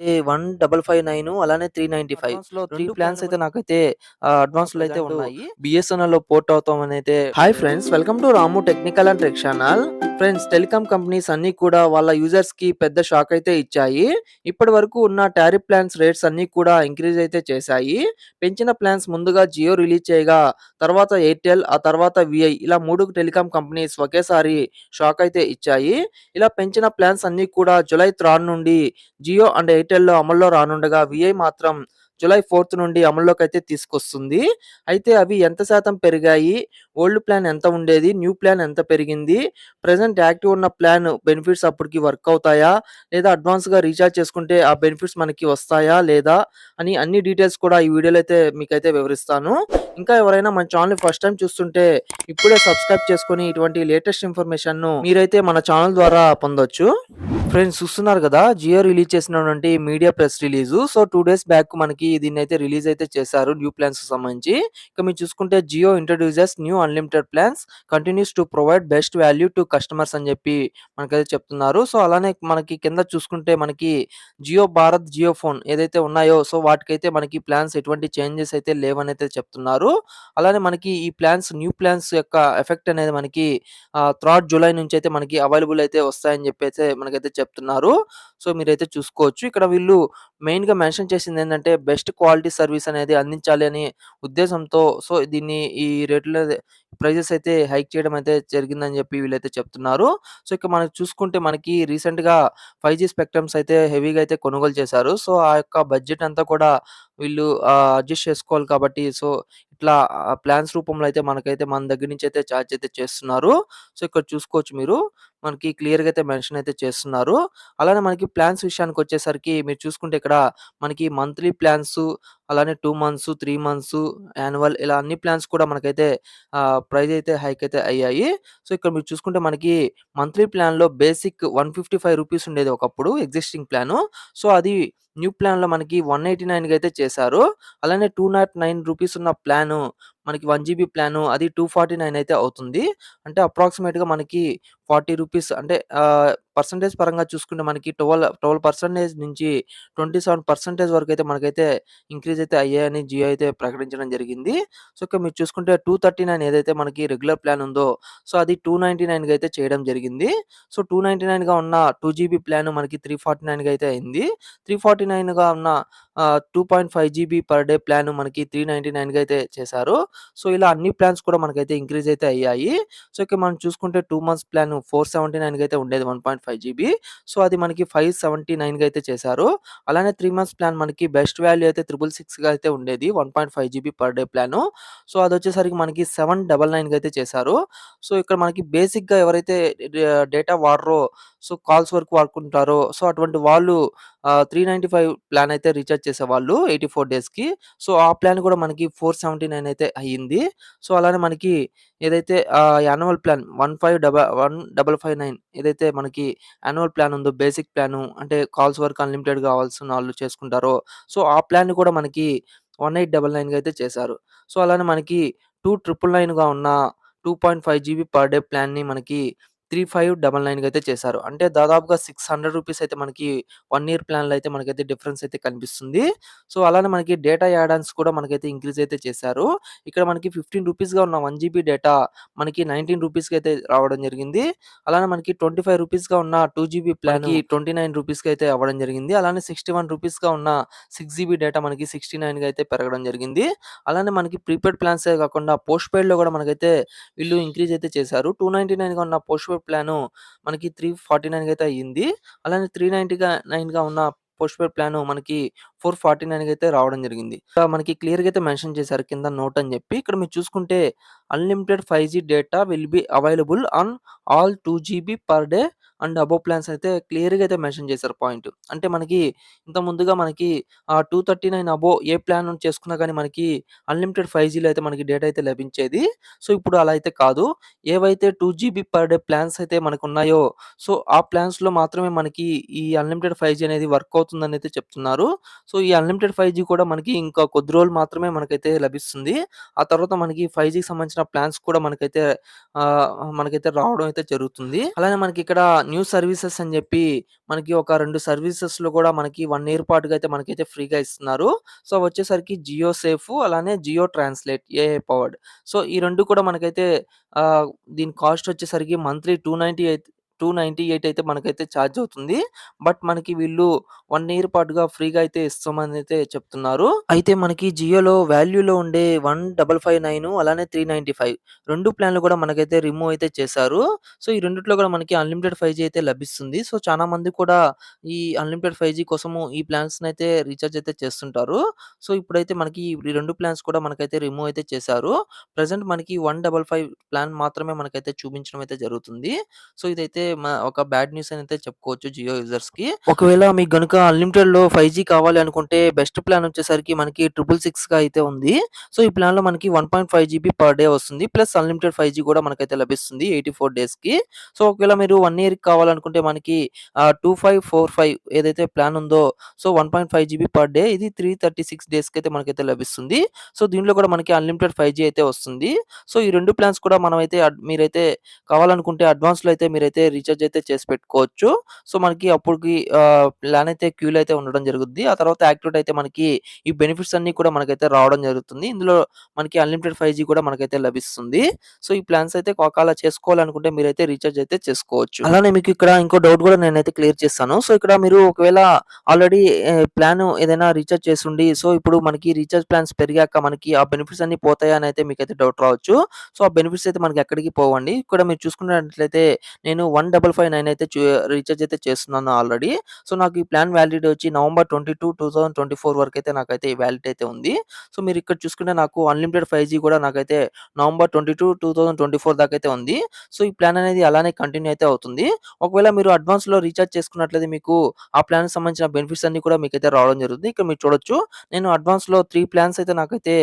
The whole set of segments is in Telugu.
ఏ 1559 అలానే 395 అడ్వాన్స్‌లో 3 2 ప్లాన్స్ అయితే నాకైతే ఆహ్, అడ్వాన్స్‌లో అయితే ఉన్నాయి. బీఎస్ఎన్ఎల్‌లో port అవుతామనైతే hi friends welcome to Ramu technical and tech channel. Friends telecom companies అన్నీ కూడా వాళ్ళ యూజర్స్‌కి పెద్ద షాక్ అయితే ఇచ్చాయి. ఇప్పటి వరకు ఉన్న టారిఫ్ ప్లాన్స్ రేట్స్ అన్నీ కూడా ఇంక్రీజ్ అయితే చేశాయి. పెంచిన ప్లాన్స్ ముందుగా జియో రిలీజ్ చేయగా తర్వాత ఎయిర్టెల్ ఆ తర్వాత విఐ ఇలా 3 టెలికామ్ కంపెనీస్ ఒకేసారి షాక్ అయితే ఇచ్చాయి. ఇలా పెంచిన ప్లాన్స్ అన్నీ కూడా జులై థర్డ్ నుండి జియో అండ్ ఎయిర్టెల్‌లో అమల్లో రానుండగా విఐ మాత్రం జులై ఫోర్త్ నుండి అమల్లోకి అయితే తీసుకొస్తుంది. అయితే అవి ఎంత శాతం పెరిగాయి? ఓల్డ్ ప్లాన్ ఎంత ఉండేది? న్యూ ప్లాన్ ఎంత పెరిగింది? ప్రజెంట్ యాక్టివ్ ఉన్న ప్లాన్ బెనిఫిట్స్ అప్పటికి వర్క్ అవుతాయా? లేదా అడ్వాన్స్‌గా రీఛార్జ్ చేసుకుంటే ఆ బెనిఫిట్స్ మనకి వస్తాయా? లేదా? అని అన్ని డీటెయిల్స్ కూడా ఈ వీడియోలో అయితే మీకైతే వివరిస్తాను. ఇంకా ఎవరైనా మన ఛానల్ ఫస్ట్ టైం చూస్తుంటే ఇప్పుడే సబ్స్క్రైబ్ చేసుకుని ఇటువంటి లేటెస్ట్ ఇన్ఫర్మేషన్‌ను మీరైతే మన ఛానల్ ద్వారా పొందొచ్చు. ఫ్రెండ్స్ చూస్తున్నారు కదా! జియో రిలీజ్ చేసినటువంటి media press release. So two days back మనకి దీన్ని అయితే రిలీజ్ అయితే చేశారు న్యూ ప్లాన్స్ సంబంధించి. ఇక మీరు చూసుకుంటే Jio introduces new unlimited plans continues to provide best value to customers అని చెప్పి మనకైతే చెప్తున్నారు. సో అలానే మనకి కింద చూసుకుంటే మనకి జియో భారత్, జియో ఫోన్ ఏదైతే ఉన్నాయో సో వాటికైతే మనకి ప్లాన్స్ ఎటువంటి చేంజెస్ అయితే లేవనైతే చెప్తున్నారు. అలానే మనకి ఈ ప్లాన్స్ న్యూ ప్లాన్స్ యొక్క ఎఫెక్ట్ అనేది మనకి థర్డ్ జూలై నుంచి అయితే మనకి అవైలబుల్ అయితే వస్తాయని చెప్పి అయితే మనకైతే చెప్తున్నారు. సో మీరైతే చూసుకోవచ్చు. ఇక్కడ వీళ్ళు మెయిన్‌గా మెన్షన్ చేసింది ఏంటంటే బెస్ట్ క్వాలిటీ సర్వీస్ అనేది అందించాలి అని ఉద్దేశంతో సో దీన్ని ఈ రేట్‌లో ప్రైజెస్ అయితే హైక్ చేయడం అయితే జరిగిందని చెప్పి వీళ్ళైతే చెప్తున్నారు. సో ఇక మనం చూసుకుంటే మనకి రీసెంట్‌గా ఫైవ్ జీ స్పెక్ట్రమ్స్ అయితే హెవీగా అయితే కొనుగోలు చేశారు. సో ఆ యొక్క బడ్జెట్ అంతా కూడా వీళ్ళు ఆహ్, అడ్జస్ట్ చేసుకోవాలి కాబట్టి సో ఇట్లా ఆహ్, ప్లాన్స్ రూపంలో అయితే మనకైతే మన దగ్గర నుంచి అయితే చార్జ్ అయితే చేస్తున్నారు. సో ఇక్కడ చూసుకోవచ్చు మీరు. మనకి క్లియర్‌గా అయితే మెన్షన్ అయితే చేస్తున్నారు. అలానే మనకి ప్లాన్స్ విషయానికొచ్చేసరికి మీరు చూసుకుంటే ఇక్కడ మనకి మంత్లీ ప్లాన్స్ అలానే 2 మంత్స్, 3 మంత్స్, యాన్యువల్ ఇలా అన్ని ప్లాన్స్ కూడా మనకైతే ఆహ్, ప్రైస్ అయితే హైక్ అయితే అయ్యాయి. సో ఇక్కడ మీరు చూసుకుంటే మనకి మంత్లీ ప్లాన్‌లో బేసిక్ రూ. 155 ఉండేది ఒకప్పుడు ఎగ్జిస్టింగ్ ప్లాను. సో అది న్యూ ప్లాన్‌లో మనకి 189కి అయితే చేశారు. అలానే టూ నాట్ నైన్ రూపీస్ ఉన్న ప్లాను మనకి వన్ జీబీ ప్లాను అది టూ ఫార్టీ నైన్ అయితే అవుతుంది. అంటే అప్రాక్సిమేట్గా మనకి ఫార్టీ రూపీస్ అంటే పర్సంటేజ్ పరంగా చూసుకుంటే మనకి ట్వెల్వ్ ట్వెల్వ్ పర్సంటేజ్ నుంచి ట్వంటీ సెవెన్ పర్సంటేజ్ వరకు అయితే మనకైతే ఇంక్రీజ్ అయితే అయ్యాయని జియో అయితే ప్రకటించడం జరిగింది. సో ఇక మీరు చూసుకుంటే టూ థర్టీ నైన్ ఏదైతే మనకి రెగ్యులర్ ప్లాన్ ఉందో సో అది టూ నైంటీ నైన్గా అయితే చేయడం జరిగింది. సో టూ నైంటీ నైన్గా ఉన్న టూ జీబీ ప్లాన్ మనకి త్రీ ఫార్టీ నైన్గా అయితే అయింది. త్రీ ఫార్టీ నైన్గా ఉన్న two point five GB per day plan మనకి త్రీ నైంటీ నైన్గా అయితే చేశారు. సో ఇలా అన్ని ప్లాన్స్ కూడా మనకైతే ఇంక్రీజ్ అయితే అయ్యాయి. సో ఇక మనం చూసుకుంటే టూ మంత్స్ ప్లాన్ 479కి అయితే ఉండేది 1.5 జీబీ. సో అది మనకి 579కి అయితే చేశారు. అలానే త్రీ మంత్స్ ప్లాన్ మనకి బెస్ట్ వాల్యూ అయితే 666గా అయితే ఉండేది 1.5 GB per day plan. So అది వచ్చేసరికి మనకి 799కి అయితే చేశారు. సో ఇక్కడ మనకి బేసిక్‌గా ఎవరైతే డేటా వాడరో సో కాల్స్ వరకు వాడుకుంటారో సో అటువంటి వాళ్ళు త్రీ నైన్టీ ఫైవ్ ప్లాన్ అయితే రీఛార్జ్ చేసేవాళ్ళు 84 డేస్‌కి. సో ఆ ప్లాన్ కూడా మనకి 479 అయితే అయ్యింది. సో అలానే మనకి ఏదైతే annual plan one five double one double five nine ఏదైతే మనకి యాన్యువల్ ప్లాన్ ఉందో బేసిక్ ప్లాను అంటే కాల్స్ వరకు అన్‌లిమిటెడ్ కావాల్సిన వాళ్ళు చేసుకుంటారో సో ఆ ప్లాన్ కూడా మనకి 1899కి అయితే చేశారు. సో అలానే మనకి 2999గా ఉన్న 2.5 జీబీ పర్ డే ప్లాన్‌ని మనకి 3599కి అయితే చేశారు. అంటే దాదాపుగా రూ. 600 అయితే మనకి 1 ఇయర్ ప్లాన్‌లో అయితే మనకైతే డిఫరెన్స్ అయితే కనిపిస్తుంది. సో అలానే మనకి డేటా యాడ్ ఆన్స్ కూడా మనకైతే ఇంక్రీజ్ అయితే చేశారు. ఇక్కడ మనకి రూ. 15గా ఉన్న 1 జీబీ డేటా మనకి రూ. 19కి అయితే రావడం జరిగింది. అలానే మనకి రూ. 25గా ఉన్న 2 జీబీ ప్లాన్‌కి రూ. 29కి అయితే అవ్వడం జరిగింది. అలానే రూ. 61గా ఉన్న 6 జీబీ డేటా మనకి 69కి అయితే పెరగడం జరిగింది. అలానే మనకి ప్రీపెయిడ్ ప్లాన్సే కాకుండా పోస్ట్ పెయిడ్‌లో కూడా మనకైతే వీళ్ళు ఇంక్రీజ్ అయితే చేశారు. 299గా ఉన్న పోస్ట్ ప్రీపెయిడ్ ప్లాను మనకి 349కి అయితే అయ్యింది. అలానే 390గా 9గా ఉన్న పోస్ట్ పేడ్ ప్లాను మనకి 449కి అయితే రావడం జరిగింది. మనకి క్లియర్‌గా అయితే మెన్షన్ చేశారు కింద నోట్ అని చెప్పి. ఇక్కడ మీరు చూసుకుంటే unlimited 5జీ data will be available on all two GB per day and above plans అయితే క్లియర్‌గా అయితే మెన్షన్ చేశారు పాయింట్. అంటే మనకి ఇంత ముందుగా మనకి ఆహ్, 239 అబోవ్ ఏ ప్లాన్ చేసుకున్నా గానీ మనకి అన్‌లిమిటెడ్ 5జీలో అయితే మనకి డేటా అయితే లభించేది. సో ఇప్పుడు అలా అయితే కాదు. ఏవైతే 2 జీబీ పర్ డే ప్లాన్స్ అయితే మనకున్నాయో సో ఆ ప్లాన్స్‌లో మాత్రమే మనకి ఈ అన్‌లిమిటెడ్ 5జీ అనేది వర్క్ అవుతుందని అయితే చెప్తున్నారు. సో ఈ అన్‌లిమిటెడ్ 5జీ కూడా మనకి ఇంకా కొద్ది రోజులు మాత్రమే మనకైతే లభిస్తుంది. ఆ తర్వాత మనకి 5జీకి సంబంధించిన ప్లాన్స్ కూడా మనకైతే ఆహ్, మనకైతే రావడం అయితే జరుగుతుంది. అలానే మనకి ఇక్కడ న్యూ సర్వీసెస్ అని చెప్పి మనకి ఒక రెండు సర్వీసెస్‌లో కూడా మనకి వన్ ఇయర్ పాటుగా అయితే మనకైతే ఫ్రీగా ఇస్తున్నారు. సో, వచ్చేసరికి జియో సేఫ్ అలానే Jio translate AI powered. So, ఈ రెండు కూడా మనకైతే దీని కాస్ట్ వచ్చేసరికి మంత్లీ టూ నైంటీ 298 298 అయితే మనకైతే ఛార్జ్ అవుతుంది. బట్ మనకి వీళ్ళు వన్ ఇయర్ పాటుగా ఫ్రీగా అయితే ఇస్తామని అయితే చెప్తున్నారు. అయితే మనకి జియోలో వాల్యూలో ఉండే 1559 అలానే 395 2 ప్లాన్‌లు కూడా మనకైతే రిమూవ్ అయితే చేశారు. సో, ఈ రెండిట్లో కూడా మనకి అన్‌లిమిటెడ్ 5జీ అయితే లభిస్తుంది. సో, చాలా మంది కూడా ఈ అన్‌లిమిటెడ్ 5జీ కోసము ఈ ప్లాన్ అయితే రీఛార్జ్ అయితే చేస్తుంటారు. సో, ఇప్పుడైతే మనకి ఈ రెండు ప్లాన్స్ కూడా మనకైతే రిమూవ్ అయితే చేశారు. ప్రజెంట్ మనకి 155 ప్లాన్ మాత్రమే మనకైతే చూపించడం అయితే జరుగుతుంది. సో, ఇదైతే మ ఒక బ్యాడ్ న్యూస్ అనైతే చెప్పుకోవచ్చు జియో యూజర్స్‌కి. ఒకవేళ మీకు గనుక అన్‌లిమిటెడ్‌లో 5జీ కావాలి అనుకుంటే బెస్ట్ ప్లాన్ వచ్చేసరికి మనకి 666గా అయితే ఉంది. సో, ఈ ప్లాన్‌లో మనకి 1.5 జీబీ పర్ డే వస్తుంది. ప్లస్ అన్‌లిమిటెడ్ 5జీ కూడా మనకైతే లభిస్తుంది 84 డేస్‌కి. సో, ఒకవేళ మీరు 1 ఇయర్‌కి కావాలనుకుంటే మనకి ఆహ్, 2545 ఏదైతే ప్లాన్ ఉందో సో, 1.5 జీబీ పర్ డే ఇది 336 డేస్‌కైతే మనకైతే లభిస్తుంది. సో, దీంట్లో కూడా మనకి అన్‌లిమిటెడ్ 5జీ అయితే వస్తుంది. సో, ఈ 2 ప్లాన్స్ కూడా మనమైతే అడ్ మీరైతే కావాలనుకుంటే అడ్వాన్స్‌లో అయితే మీరైతే రీఛార్జ్ అయితే చేసి పెట్టుకోవచ్చు. సో, మనకి అప్పటికి ప్లాన్ అయితే క్యూలో అయితే ఉండడం జరుగుద్ది. ఆ తర్వాత యాక్టివేట్ అయితే మనకి ఈ బెనిఫిట్స్ అన్ని కూడా మనకైతే రావడం జరుగుతుంది. ఇందులో మనకి అన్‌లిమిటెడ్ 5జీ కూడా మనకైతే లభిస్తుంది. సో, ఈ ప్లాన్స్ అయితే ఒకవేళ చేసుకోవాలనుకుంటే మీరైతే రీఛార్జ్ అయితే చేసుకోవచ్చు. అలానే మీకు ఇక్కడ ఇంకో డౌట్ కూడా నేనైతే క్లియర్ చేస్తాను. సో, ఇక్కడ మీరు ఒకవేళ ఆల్రెడీ ప్లాన్ ఏదైనా రీఛార్జ్ చేసుండి సో, ఇప్పుడు మనకి రీఛార్జ్ ప్లాన్స్ పెరిగాక మనకి ఆ బెనిఫిట్స్ అన్ని పోతాయా అని అయితే మీకైతే డౌట్ రావచ్చు. సో, ఆ బెనిఫిట్స్ అయితే మనకి ఎక్కడికి పోవండి. ఇక్కడ మీరు చూసుకున్నట్లయితే నేను వన్ 1559 అయితే ఫైవ్ నైన్ అయితే చేస్తున్నాను ఆల్రెడీ. సో, నాకు ఈ ప్లాన్ వ్యాలిడ్ వచ్చి నవంబర్ 22, 2024 వరకైతే నాకైతే ఈ వరకు అయితే ఉంది. సో, మీరు ఇక్కడ చూసుకుంటే నాకు అన్‌లిమిటెడ్ ఫైవ్ జీ కూడా నాకైతే నవంబర్ 22, 2024 దాకైతే ఉంది. సో, ఈ ప్లాన్ అనేది అలానే కంటిన్యూ అయితే అవుతుంది. ఒకవేళ మీరు అడ్వాన్స్‌లో రీఛార్జ్ చేసుకున్నట్లయితే మీకు ఆ ప్లాన్‌కి సంబంధించిన బెనిఫిట్స్ అన్ని కూడా మీకైతే రావడం జరుగుతుంది. ఇక్కడ మీరు చూడొచ్చు. నేను అడ్వాన్స్‌లో త్రీ ప్లాన్స్ అయితే నాకైతే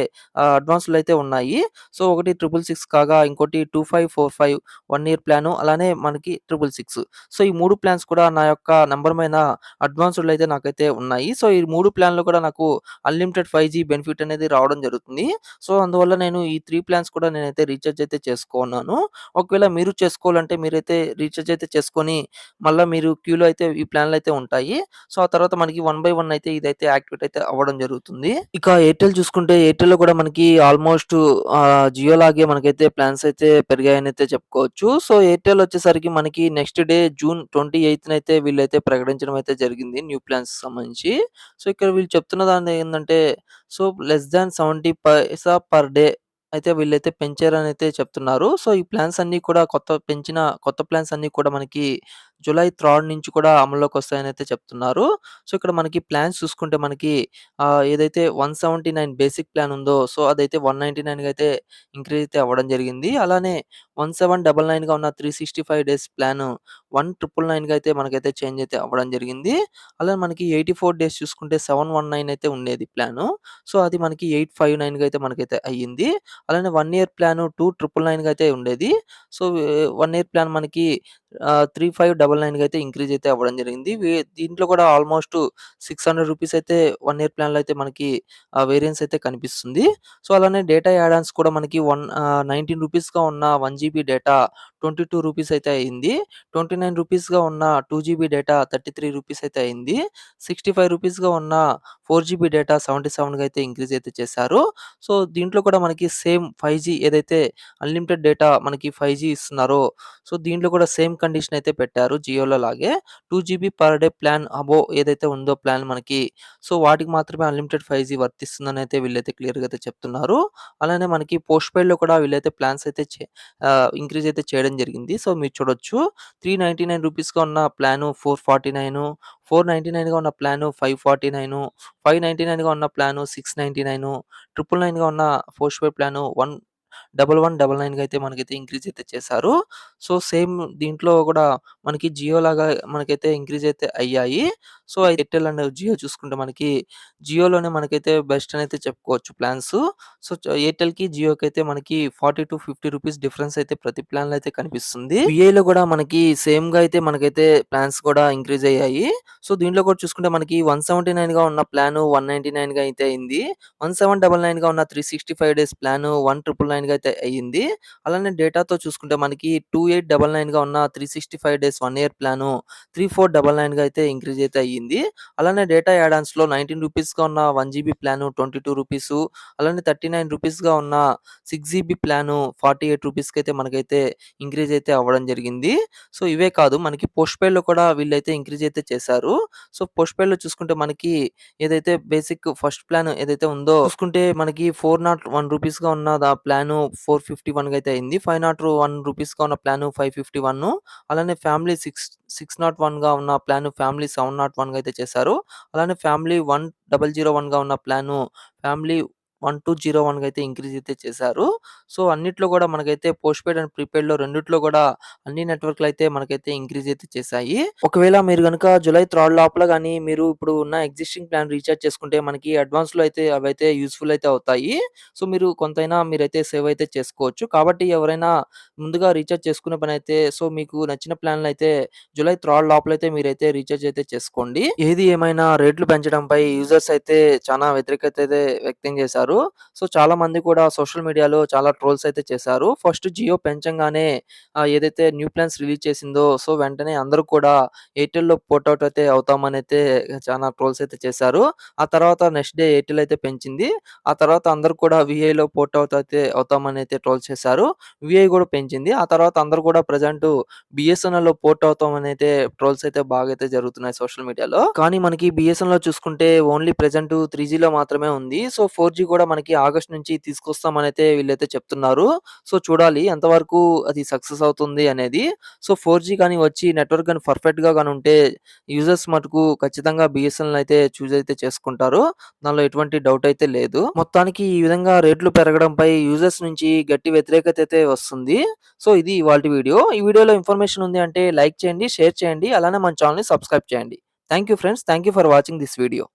అడ్వాన్స్‌లో అయితే ఉన్నాయి. సో, ఒకటి 666 కాగా ఇంకోటి 2545 1 ఇయర్ ప్లాను అలానే మనకి 666 సో, ఈ మూడు ప్లాన్స్ కూడా నా యొక్క నంబర్ మీద అడ్వాన్స్‌డ్‌లో అయితే నాకైతే ఉన్నాయి. సో, ఈ మూడు ప్లాన్లు కూడా నాకు అన్‌లిమిటెడ్ 5జీ బెనిఫిట్ అనేది రావడం జరుగుతుంది. సో, అందువల్ల నేను ఈ త్రీ ప్లాన్స్ కూడా నేనైతే రీఛార్జ్ అయితే చేసుకున్నాను ఒకవేళ మీరు చేసుకోవాలంటే మీరైతే రీఛార్జ్ అయితే చేసుకొని మళ్ళీ మీరు క్యూలో అయితే ఈ ప్లాన్‌లు అయితే ఉంటాయి. సో, ఆ తర్వాత మనకి వన్ బై వన్ అయితే ఇదైతే యాక్టివేట్ అయితే అవ్వడం జరుగుతుంది. ఇక ఎయిర్టెల్ చూసుకుంటే ఎయిర్టెల్‌లో కూడా మనకి ఆల్మోస్ట్ జియో లాగే మనకైతే ప్లాన్స్ అయితే పెరిగాయని అయితే చెప్పుకోవచ్చు. సో, ఎయిర్టెల్ వచ్చేసరికి మనకి నెక్స్ట్ డే జూన్ 28నైతే వీళ్ళైతే ప్రకటించడం అయితే జరిగింది న్యూ ప్లాన్స్ సంబంధించి. సో, ఇక్కడ వీళ్ళు చెప్తున్న దాని ఏంటంటే so, less than seventy paisa per day అయితే వీళ్ళైతే పెంచారని అయితే చెప్తున్నారు. సో, ఈ ప్లాన్స్ అన్నీ కూడా కొత్త పెంచిన కొత్త ప్లాన్స్ అన్నీ కూడా మనకి జూలై థర్డ్ నుంచి కూడా అమల్లోకి వస్తాయని అయితే చెప్తున్నారు. సో, ఇక్కడ మనకి ప్లాన్స్ చూసుకుంటే మనకి ఏదైతే one seventy nine basic plan ఉందో సో, అదైతే 199గా అయితే ఇంక్రీజ్ అయితే అవ్వడం జరిగింది. అలానే 1799గా ఉన్న 365 డేస్ ప్లాన్ వన్ ట్రిపుల్ నైన్గా అయితే మనకైతే చేంజ్ అయితే అవ్వడం జరిగింది. అలానే మనకి 84 డేస్ చూసుకుంటే 719 అయితే ఉండేది ప్లాను. సో, అది మనకి 859గా అయితే మనకైతే అయ్యింది. అలానే one year plan two triple నైన్గా అయితే ఉండేది. సో, వన్ ఇయర్ ప్లాన్ మనకి త్రీ ఫైవ్ డబల్ నైన్కి అయితే ఇంక్రీజ్ అయితే అవ్వడం జరిగింది. దీంట్లో కూడా ఆల్మోస్ట్ 600 రూపీస్ అయితే వన్ ఇయర్ ప్లాన్‌లో అయితే మనకి వేరియన్స్ అయితే కనిపిస్తుంది. సో, అలానే డేటా యాడాన్స్ కూడా మనకి వన్ నైన్టీన్ రూపీస్‌గా ఉన్న వన్ జీబీ డేటా 22 రూపీస్ అయితే అయింది. 29 రూపీస్‌గా ఉన్న టూ జీబీ డేటా 33 రూపీస్ అయితే అయింది. 65 రూపీస్‌గా ఉన్న ఫోర్ జీబీ డేటా 77గా అయితే ఇంక్రీజ్ అయితే చేశారు. సో, దీంట్లో కూడా మనకి సేమ్ ఫైవ్ జీ ఏదైతే అన్‌లిమిటెడ్ డేటా మనకి ఫైవ్ జీ ఇస్తున్నారో సో, దీంట్లో కూడా సేమ్ కండిషన్ అయితే పెట్టారు జియోలో లాగే. Two GB per day plan above ఏదైతే ఉందో ప్లాన్ మనకి సో, వాటికి మాత్రమే అన్‌లిమిటెడ్ 5జీ వర్తిస్తుందని అయితే వీళ్ళైతే క్లియర్‌గా అయితే చెప్తున్నారు. అలానే మనకి పోస్ట్ పెయిడ్లో కూడా వీళ్ళైతే ప్లాన్స్ అయితే చే ఇంక్రీజ్ అయితే చేయడం జరిగింది. సో, మీరు చూడొచ్చు. 399 రూపీస్‌గా ఉన్న ప్లాను 449 499గా ఉన్న ప్లాను 549 599గా ఉన్న ప్లాను 699 999గా ఉన్న పోస్ట్ పెయిడ్ ప్లాను వన్ 1199గా అయితే మనకైతే ఇంక్రీజ్ అయితే చేశారు. సో, సేమ్ దీంట్లో కూడా మనకి జియో లాగా మనకైతే ఇంక్రీజ్ అయితే అయ్యాయి. సో, ఎయిర్టెల్ అండ్ జియో చూసుకుంటే మనకి జియోలోనే మనకైతే బెస్ట్ అనైతే చెప్పుకోవచ్చు ప్లాన్స్. సో, ఎయిర్టెల్‌కి, జియోకి అయితే మనకి 40-50 రూపీస్ డిఫరెన్స్ అయితే ప్రతి ప్లాన్‌లో అయితే కనిపిస్తుంది. విఐలో కూడా మనకి సేమ్‌గా అయితే మనకైతే ప్లాన్స్ కూడా ఇంక్రీజ్ అయ్యాయి. సో, దీంట్లో కూడా చూసుకుంటే మనకి 179గా ఉన్న ప్లాను 199గా అయితే అయింది. 1799గా ఉన్న 365 డేస్ ప్లాన్ వన్ ట్రిపుల్ నైన్గా అయితే అయ్యింది. అలానే డేటాతో చూసుకుంటే మనకి 2899గా ఉన్న 365 డేస్ వన్ ఇయర్ ప్లాను 3499గా అయితే ఇంక్రీజ్ అయితే అయ్యింది. అలానే డేటా యాడ్ ఆన్స్‌లో 19 రూపీస్‌గా ఉన్న వన్ జీబీ ప్లాను 22 రూపీసు అలానే 39 రూపీస్‌గా ఉన్న సిక్స్ జీబీ ప్లాను 48 అయితే మనకైతే ఇంక్రీజ్ అయితే అవ్వడం జరిగింది. సో, ఇవే కాదు మనకి పోస్ట్ పెయిడ్‌లో కూడా వీళ్ళైతే ఇంక్రీజ్ అయితే చేశారు. సో, పోస్ట్ పెయిడ్‌లో చూసుకుంటే మనకి ఏదైతే బేసిక్ ఫస్ట్ ప్లాన్ ఏదైతే ఉందో చూసుకుంటే మనకి 401 రూపీస్‌గా ఉన్న దా ప్లాన్ ఫోర్ ఫిఫ్టీ 451గా అయితే అయింది. 501 రూపీస్‌గా ఉన్న ప్లాన్ ఫైవ్ ఫిఫ్టీ వన్ అలానే ఫ్యామిలీ సిక్స్ 601గా ఉన్న ప్లాన్ ఫ్యామిలీ సెవెన్ నాట్ 701గా అయితే చేశారు. అలానే ఫ్యామిలీ 1001గా ఉన్న ప్లాను ఫ్యామిలీ 1201గా అయితే ఇంక్రీజ్ అయితే చేశారు. సో, అన్నిట్లో కూడా మనకైతే పోస్ట్ పెయిడ్ అండ్ ప్రీపెయిడ్‌లో రెండిట్లో కూడా అన్ని నెట్వర్క్‌లు అయితే మనకైతే ఇంక్రీజ్ అయితే చేశాయి. ఒకవేళ మీరు కనుక జులై థర్డ్ లోపల గాని మీరు ఇప్పుడు ఉన్న ఎగ్జిస్టింగ్ ప్లాన్ రీఛార్జ్ చేసుకుంటే మనకి అడ్వాన్స్‌లో అయితే అవైతే యూస్ఫుల్ అయితే అవుతాయి. సో, మీరు కొంతైనా మీరైతే సేవ్ అయితే చేసుకోవచ్చు. కాబట్టి ఎవరైనా ముందుగా రీఛార్జ్ చేసుకునే పనైతే సో, మీకు నచ్చిన ప్లాన్‌లు అయితే జులై థర్డ్ అయితే మీరైతే రీఛార్జ్ అయితే చేసుకోండి. ఏది ఏమైనా రేట్లు పెంచడంపై యూజర్స్ అయితే చానా వ్యతిరేకత అయితే వ్యక్తం చేశారు. సో, చాలా మంది కూడా సోషల్ మీడియాలో చాలా ట్రోల్స్ అయితే చేశారు. ఫస్ట్ జియో పెంచంగానే ఏదైతే న్యూ ప్లాన్స్ రిలీజ్ చేసిందో సో, వెంటనే అందరూ కూడా ఎయిర్టెల్‌లో పోర్ట్ అవుతామని అయితే చాలా ట్రోల్స్ అయితే చేశారు. ఆ తర్వాత నెక్స్ట్ డే ఎయిర్టెల్ అయితే పెంచింది. ఆ తర్వాత అందరూ కూడా విఐలో పోర్ట్ అయితే అవుతామని అయితే ట్రోల్ చేశారు. విఐ కూడా పెంచింది. ఆ తర్వాత అందరూ కూడా ప్రెజెంట్ బిఎస్ఎన్ఎల్‌లో పోర్ట్ అవుతామని అయితే ట్రోల్స్ అయితే బాగా అయితే జరుగుతున్నాయి సోషల్ మీడియాలో. కానీ మనకి బిఎస్ఎన్ఎల్‌లో చూసుకుంటే ఓన్లీ ప్రజెంట్ త్రీ లో మాత్రమే ఉంది. సో, 4జీ కూడా మనకి ఆగస్ట్ నుంచి తీసుకొస్తామనైతే వీళ్ళైతే చెప్తున్నారు. సో, చూడాలి ఎంతవరకు అది సక్సెస్ అవుతుంది అనేది. సో, ఫోర్ జీ కానీ వచ్చి నెట్వర్క్ గాని పర్ఫెక్ట్‌గా కానీ ఉంటే యూజర్స్ మటుకు ఖచ్చితంగా బిఎస్ఎన్ఎల్ అయితే చూజ్ అయితే చేసుకుంటారు. దానిలో ఎటువంటి డౌట్ అయితే లేదు. మొత్తానికి ఈ విధంగా రేట్లు పెరగడంపై యూజర్స్ నుంచి గట్టి వ్యతిరేకత అయితే వస్తుంది. సో, ఇది ఇవాల్టి వీడియో. ఈ వీడియోలో ఇన్ఫర్మేషన్ ఉంది అంటే లైక్ చేయండి, షేర్ చేయండి. అలానే మన ఛానల్ని సబ్స్క్రైబ్ చేయండి. Thank you friends. Thank you for watching this video.